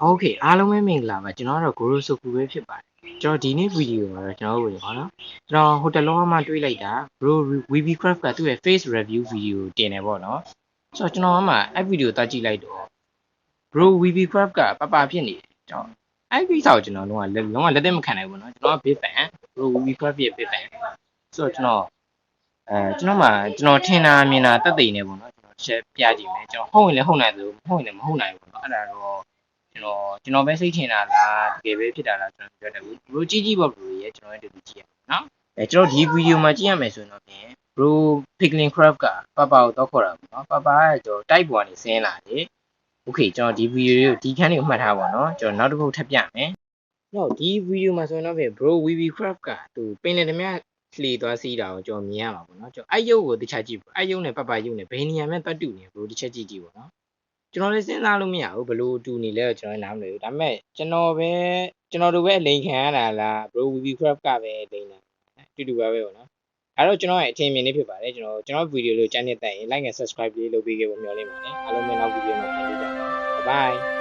โอเคအားလုံးပဲမင်္ဂလာပါကျွန်တော်ကတော့ Guru Soku ပဲဖြစ်ပါတယ်ကျွန်တော်ဒီနေ့ဗီဒီယိုမှာတော့ကျွန်တော်တို့ဝင်ပါတော့ကျွန်တော်ဟိုတယ်လောမှာတွေးလိုက်တာ Bro VB Craft ကသူ့ရဲ့ face review video တင်တယ်ပေါ့နော်ဆိုတော့ကျွန်တော်ကမှအဲ့ဗီဒီယိုတက်ကြည့်လိုက်တော့ Bro VB Craft ကပပဖြစ်နေတယ်ကျွန်တော်အဲ့ဒီဆောက်ကျွန်တော်လုံးဝလုံးဝလက်သက်မခံနိုင်ဘူးနော်ကျွန်တော်က big fan Bro VB Craft ရဲ့ big fan ဆိုတော့ကျွန်တော်အဲကျွန်တော်မှကျွန်တော်ထင်တာမြင်တာတက်သိနေပေါ့နော်ကျွန်တော် share ပြကြည့်မယ်ကျွန်တော်ဟုတ်ရင်လည်းဟုတ်နိုင်တယ်မဟုတ်ရင်လည်းမဟုတ်နိုင်ဘူးပေါ့နော်အဲ့ဒါတော့ ကျွန်တော်ကျွန်တော်ပဲစိတ်ထင်တာလားတကယ်ပဲဖြစ်တာလားကျွန်တော်ပြောတယ်ဘူး bro ကြီးကြီးပေါ့ bro ရဲ့ကျွန်တော်ရဲ့တူတူကြည့်ရအောင်နော်အဲကျွန်တော်ဒီဗီဒီယိုမှာကြည့်ရမယ်ဆိုရင်တော့ဖြင့် bro pickling craft ကပပကိုတော့ခေါ်တာပေါ့နော်ပပကကျွန်တော်တိုက်ပေါ်ကနေဆင်းလာတယ် okay ကျွန်တော်ဒီဗီဒီယိုကိုဒီခန်းလေးကိုမှတ်ထားပါတော့ကျွန်တော်နောက်တစ်ခုထပ်ပြမယ်တော့ဒီဗီဒီယိုမှာဆိုရင်တော့ဖြင့် bro vb craft ကသူပင်လယ်ဓမြလှေသွားစီးတာကိုကျွန်တော်မြင်ရမှာပေါ့နော်ကျွန်တော်အဲ့ရုပ်ကိုတခြားကြည့်ပေါ့အဲ့ရုပ်နဲ့ပပရုပ်နဲ့ဘယ်နေရာမှာတွတ်တူနေ bro တစ်ချက်ကြည့်ကြည့်ပေါ့နော် ကျွန်တော်လည်းစဉ်းစားလို့မရဘူးဘလို့တူနေလဲတော့ကျွန်တော်လည်းနားမလည်ဘူးဒါပေမဲ့ကျွန်တော်ပဲကျွန်တော်တို့ပဲအလိန်ခံရတာလား bro vb craft ကပဲအလိန်တာတူတူပါပဲပေါ့နော်အဲတော့ကျွန်တော်ရဲ့အထင်မြင်လေးဖြစ်ပါတယ်ကျွန်တော်ကျွန်တော်ဗီဒီယိုလေးကိုကြမ်းနေတက်ရင် like and subscribe လေးလုပ်ပေးခဲ့ဖို့မျှော်လင့်ပါတယ်အားလုံးပဲနောက်ဗီဒီယိုမှာပြန်တွေ့ကြပါမယ် bye